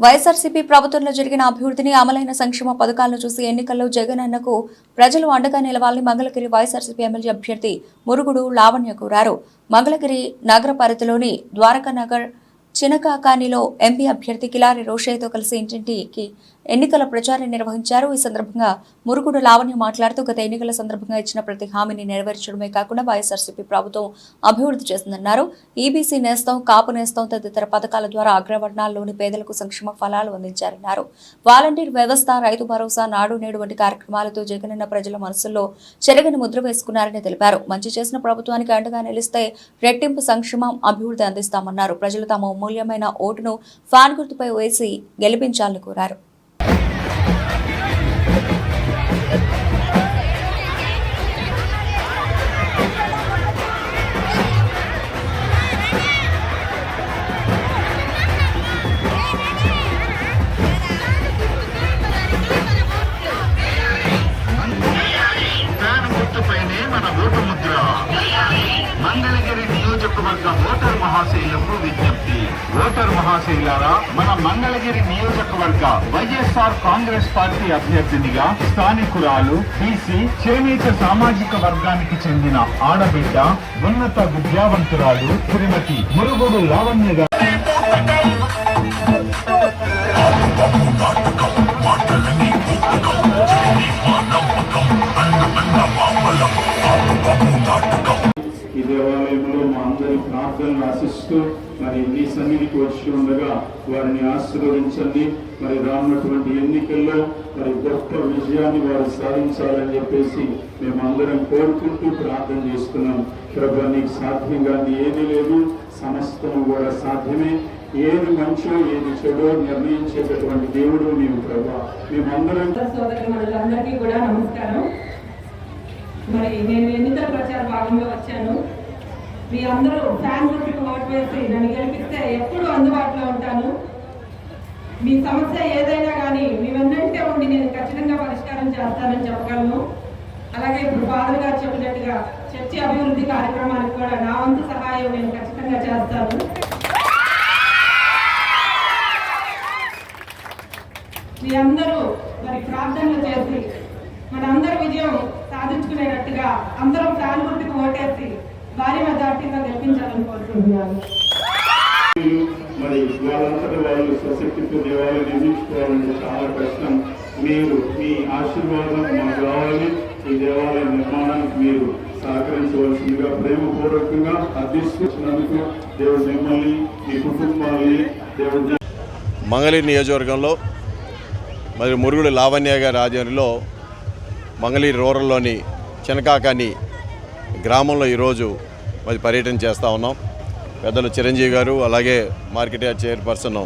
వైఎస్ఆర్సీపీ ప్రభుత్వంలో జరిగిన అభివృద్ధిని అమలైన సంక్షేమ పథకాలను చూసి ఎన్నికల్లో జగన్ అన్నకు ప్రజలు అండగా నిలవాలని మంగళగిరి వైఎస్ఆర్సీపీ ఎమ్మెల్యే అభ్యర్థి మురుగుడు లావణ్య కోరారు. మంగళగిరి నగర పరిధిలోని ద్వారకా నగర్ చినకాకానిలో ఎంపీ అభ్యర్థి కిలారి రోషయ్యతో కలిసి ఇంటింటికి ఎన్నికల ప్రచారం నిర్వహించారు. ఈ సందర్భంగా మురుగుడు లావణ్య మాట్లాడుతూ గత ఎన్నికల సందర్భంగా ఇచ్చిన ప్రతి హామీని నెరవేర్చడమే కాకుండా వైఎస్ఆర్సీపీ ప్రభుత్వం అభివృద్ధి చేసిందన్నారు. ఈబీసీ నేస్తం కాపు నేస్తం తదితర పథకాల ద్వారా అగ్రవర్ణాల్లోని పేదలకు సంక్షేమ ఫలాలు అందించారన్నారు. వాలంటీర్ వ్యవస్థ రైతు భరోసా నాడు నేడు వంటి కార్యక్రమాలతో జగనన్న ప్రజల మనసుల్లో చెరగని ముద్ర వేసుకున్నారని తెలిపారు. మంచి చేసిన ప్రభుత్వానికి అండగా నిలిస్తే రెట్టింపు సంక్షేమం అభివృద్ధి అందిస్తామన్నారు. ప్రజలు తమ అమూల్యమైన ఓటును ఫ్యాన్ గుర్తుపై వేసి గెలిపించాలని కోరారు. ఓటు మంగళగిరి నియోజకవర్గ ఓటర్ మహాశైలకు విజ్ఞప్తి. ఓటర్ మహాశైలారా మన మంగళగిరి నియోజకవర్గ వైఎస్ఆర్ కాంగ్రెస్ పార్టీ అభ్యర్థినిగా స్థానికురాలు బీసీ చేనేత సామాజిక వర్గానికి చెందిన ఆడబిడ్డ ఉన్నత విద్యావంతురాలు శ్రీమతి మురుగుడు లావణ్య ప్రార్థనలు ఆశిస్తూ మరి మీ సన్నిధికి వచ్చి ఉండగా వారిని ఆశీర్వదించండి. మరి రానున్నటువంటి ఎన్నికల్లో మరి గొప్ప విజయాన్ని వారు సాధించాలని చెప్పేసి మేము అందరం కోరుకుంటూ ప్రార్థన చేస్తున్నాం. ప్రభు నీకు సాధ్యం కానీ ఏది లేదు సమస్తం కూడా సాధ్యమే. ఏది మంచో ఏది చెడో నిర్ణయించేటటువంటి దేవుడు నీవు ప్రభా. మేమందరం సోదరి కూడా నమస్కారం. మరి నేను ఎన్నికల ప్రచార భాగంలో వచ్చాను మీ అందరూ ఫ్యాన్ గుర్తుకు ఓటు వేసి నన్ను గెలిపిస్తే ఎప్పుడు అందుబాటులో ఉంటాను. మీ సమస్య ఏదైనా కానీ మీ వెన్నంటే ఉండి నేను ఖచ్చితంగా పరిష్కారం చేస్తానని చెప్పగలను. అలాగే ఇప్పుడు ఫాదర్ గారు చెప్పినట్టుగా చర్చి అభివృద్ధి కార్యక్రమానికి కూడా నా వంతు సహాయం నేను ఖచ్చితంగా చేస్తాను. మీ అందరూ మరి ప్రార్థనలు చేసి మన అందరి విజయం సాధించుకునేటట్టుగా అందరం ఫ్యాన్ గుర్తుకు ఓటేసి భారీ మెజార్టీగా గెలిపించాలని కోరుకుంటున్నాను. మరి వాళ్ళంతటి వాళ్ళు స్వశక్తితో దేవాలయం నిర్మించుకోవాలంటే చాలా కష్టం మీరు మీ ఆశీర్వాదం మాకు కావాలి ఈ దేవాలయ నిర్మాణానికి మీరు సహకరించవలసిందిగా ప్రేమపూర్వకంగా అర్థిస్తున్నందుకు దేవుడు మిమ్మల్ని మీ కుటుంబాన్ని దేవుడు మంగళగిరి నియోజకవర్గంలో మరి మురుగుడు లావణ్య గారి ఆధ్వర్యంలో మంగళగిరి రూరల్లోని చెనకాకాని గ్రామంలో ఈరోజు మరి పర్యటన చేస్తూ ఉన్నాం. పెద్దలు చిరంజీవి గారు అలాగే మార్కెట్ యార్డ్ చైర్పర్సన్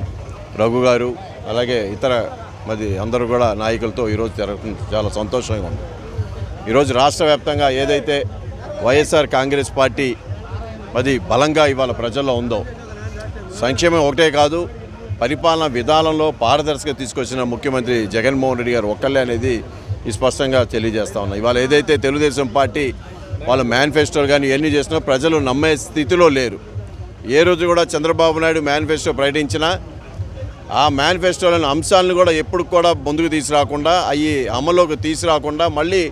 రఘు గారు అలాగే ఇతర మరి అందరూ కూడా నాయకులతో ఈరోజు జరగడం చాలా సంతోషంగా ఉంది. ఈరోజు రాష్ట్ర వ్యాప్తంగా ఏదైతే వైఎస్ఆర్ కాంగ్రెస్ పార్టీ అది బలంగా ఇవాళ ప్రజల్లో ఉందో సంక్షేమం ఒకటే కాదు పరిపాలన విధానంలో పారదర్శకత తీసుకొచ్చిన ముఖ్యమంత్రి జగన్మోహన్ రెడ్డి గారు ఒక్కళ్ళే అనేది ఈ స్పష్టంగా తెలియజేస్తా ఉన్నా. ఇవాళ ఏదైతే తెలుగుదేశం పార్టీ వాళ్ళ మేనిఫెస్టోలు కానీ ఇవన్నీ చేసినా ప్రజలు నమ్మే స్థితిలో లేరు. ఏ రోజు కూడా చంద్రబాబు నాయుడు మేనిఫెస్టో ప్రకటించినా ఆ మేనిఫెస్టోలోని అంశాలను కూడా ఎప్పుడు కూడా ముందుకు తీసుకురాకుండా అవి అమల్లోకి తీసుకురాకుండా మళ్ళీ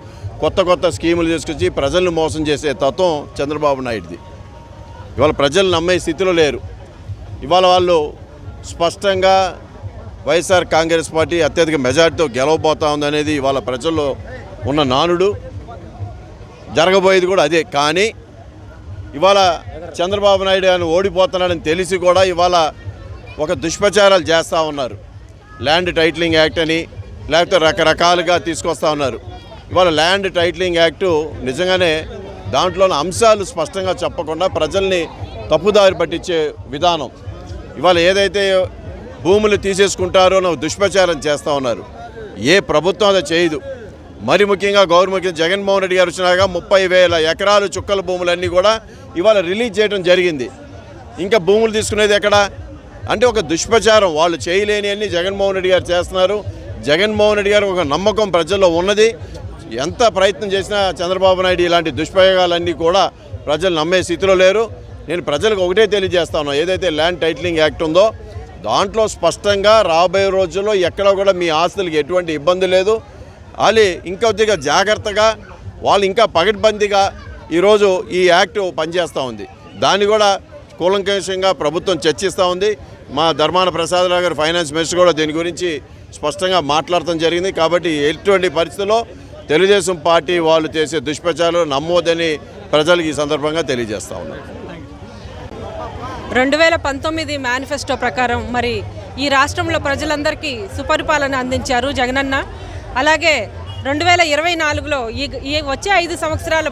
కొత్త కొత్త స్కీములు తీసుకొచ్చి ప్రజలను మోసం చేసే తత్వం చంద్రబాబు నాయుడుది. ఇవాళ ప్రజలు నమ్మే స్థితిలో లేరు. ఇవాళ వాళ్ళు స్పష్టంగా వైఎస్ఆర్ కాంగ్రెస్ పార్టీ అత్యధిక మెజార్టీతో గెలవబోతా ఉందనేది ఇవాళ ప్రజల్లో ఉన్న నానుడు. జరగబోయేది కూడా అదే. కానీ ఇవాళ చంద్రబాబు నాయుడు ఆయన ఓడిపోతున్నాడని తెలిసి కూడా ఇవాళ ఒక దుష్ప్రచారాలు చేస్తూ ఉన్నారు. ల్యాండ్ టైటిలింగ్ యాక్ట్ అని లేకపోతే రకరకాలుగా తీసుకొస్తా ఉన్నారు. ఇవాళ ల్యాండ్ టైటిలింగ్ యాక్టు నిజంగానే దాంట్లోని అంశాలు స్పష్టంగా చెప్పకుండా ప్రజల్ని తప్పుదారి పట్టించే విధానం. ఇవాళ ఏదైతే భూములు తీసేసుకుంటారో అని దుష్ప్రచారం చేస్తూ ఉన్నారు. ఏ ప్రభుత్వం అది చేయదు. మరి ముఖ్యంగా గౌరవ జగన్మోహన్ రెడ్డి గారు వచ్చినాక ముప్పై వేల ఎకరాలు చుక్కల భూములన్నీ కూడా ఇవాళ రిలీజ్ చేయడం జరిగింది. ఇంకా భూములు తీసుకునేది ఎక్కడ? అంటే ఒక దుష్ప్రచారం. వాళ్ళు చేయలేని అన్ని జగన్మోహన్ రెడ్డి గారు చేస్తున్నారు. జగన్మోహన్ రెడ్డి గారు ఒక నమ్మకం ప్రజల్లో ఉన్నది. ఎంత ప్రయత్నం చేసినా చంద్రబాబు నాయుడు ఇలాంటి దుష్ప్రయోగాలన్నీ కూడా ప్రజలు నమ్మే స్థితిలో లేరు. నేను ప్రజలకు ఒకటే తెలియజేస్తాను. ఏదైతే ల్యాండ్ టైటిలింగ్ యాక్ట్ ఉందో దాంట్లో స్పష్టంగా రాబోయే రోజుల్లో ఎక్కడ కూడా మీ ఆస్తులకు ఎటువంటి ఇబ్బంది లేదు. అది ఇంకొద్దిగా జాగ్రత్తగా వాళ్ళు ఇంకా పగడ్బందీగా ఈరోజు ఈ యాక్ట్ పనిచేస్తూ ఉంది. దాన్ని కూడా కూలంకషంగా ప్రభుత్వం చర్చిస్తూ ఉంది. మా ధర్మాన ప్రసాదరావు గారు ఫైనాన్స్ మినిస్టర్ కూడా దీని గురించి స్పష్టంగా మాట్లాడటం జరిగింది. కాబట్టి ఎటువంటి పరిస్థితుల్లో తెలుగుదేశం పార్టీ వాళ్ళు చేసే దుష్ప్రచారాలు నమ్మోదని ప్రజలకు ఈ సందర్భంగా తెలియజేస్తూ ఉన్నారు రెండు వేల పంతొమ్మిది మేనిఫెస్టో ప్రకారం మరి ఈ రాష్ట్రంలో ప్రజలందరికీ సుపరిపాలన అందించారు జగనన్న. అలాగే రెండు వేల ఇరవై నాలుగులో ఈ ఈ వచ్చే ఐదు సంవత్సరాల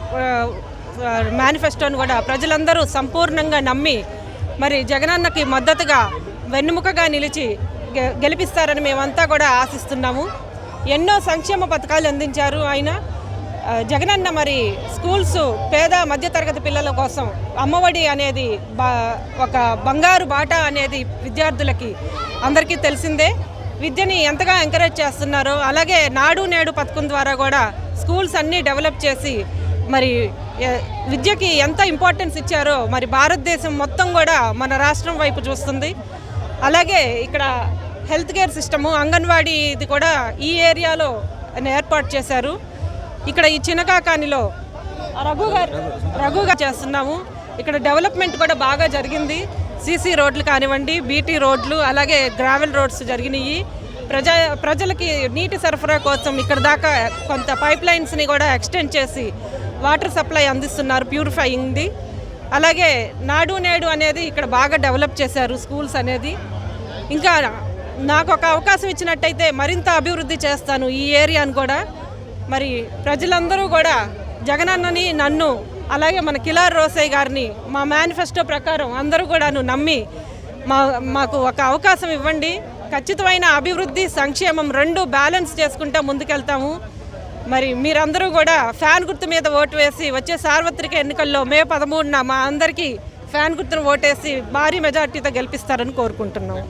మేనిఫెస్టోను కూడా ప్రజలందరూ సంపూర్ణంగా నమ్మి మరి జగనన్నకి మద్దతుగా వెన్నుముకగా నిలిచి గె- గెలిపిస్తారని మేమంతా కూడా ఆశిస్తున్నాము. ఎన్నో సంక్షేమ పథకాలు అందించారు ఆయన. జగనన్న మరి స్కూల్స్ పేద మధ్యతరగతి పిల్లల కోసం అమ్మఒడి అనేది బా ఒక బంగారు బాట అనేది విద్యార్థులకి అందరికీ తెలిసిందే. విద్యని ఎంతగా ఎంకరేజ్ చేస్తున్నారో అలాగే నాడు నేడు పథకం ద్వారా కూడా స్కూల్స్ అన్నీ డెవలప్ చేసి మరి విద్యకి ఎంత ఇంపార్టెన్స్ ఇచ్చారో మరి భారతదేశం మొత్తం కూడా మన రాష్ట్రం వైపు చూస్తుంది. అలాగే ఇక్కడ హెల్త్ కేర్ సిస్టము అంగన్వాడీ ఇది కూడా ఈ ఏరియాలో ఏర్పాటు చేశారు. ఇక్కడ ఈ చినకాకానిలో రఘు రఘుగా చేస్తున్నాము. ఇక్కడ డెవలప్మెంట్ కూడా బాగా జరిగింది. సీసీ రోడ్లు కానివ్వండి బీటీ రోడ్లు అలాగే గ్రావెల్ రోడ్స్ జరిగినాయి. ప్రజా ప్రజలకి నీటి సరఫరా కోసం ఇక్కడ దాకా కొంత పైప్ లైన్స్ని కూడా ఎక్స్టెండ్ చేసి వాటర్ సప్లై అందిస్తున్నారు ప్యూరిఫైయింగ్ది అలాగే నాడు నేడు అనేది ఇక్కడ బాగా డెవలప్ చేశారు స్కూల్స్ అనేది. ఇంకా నాకు ఒక అవకాశం ఇచ్చినట్టయితే మరింత అభివృద్ధి చేస్తాను ఈ ఏరియాను కూడా. మరి ప్రజలందరూ కూడా జగనన్నని నన్ను అలాగే మన కిలార్ రోసయ్య గారిని మా మేనిఫెస్టో ప్రకారం అందరూ కూడాను నమ్మి మా మాకు ఒక అవకాశం ఇవ్వండి. ఖచ్చితమైన అభివృద్ధి సంక్షేమం రెండు బ్యాలెన్స్ చేసుకుంటా ముందుకెళ్తాము. మరి మీరందరూ కూడా ఫ్యాన్ గుర్తు మీద ఓటు వేసి వచ్చే సార్వత్రిక ఎన్నికల్లో మే పదమూడున మా అందరికీ ఫ్యాన్ గుర్తును ఓటేసి భారీ మెజార్టీతో గెలిపిస్తారని కోరుకుంటున్నాం.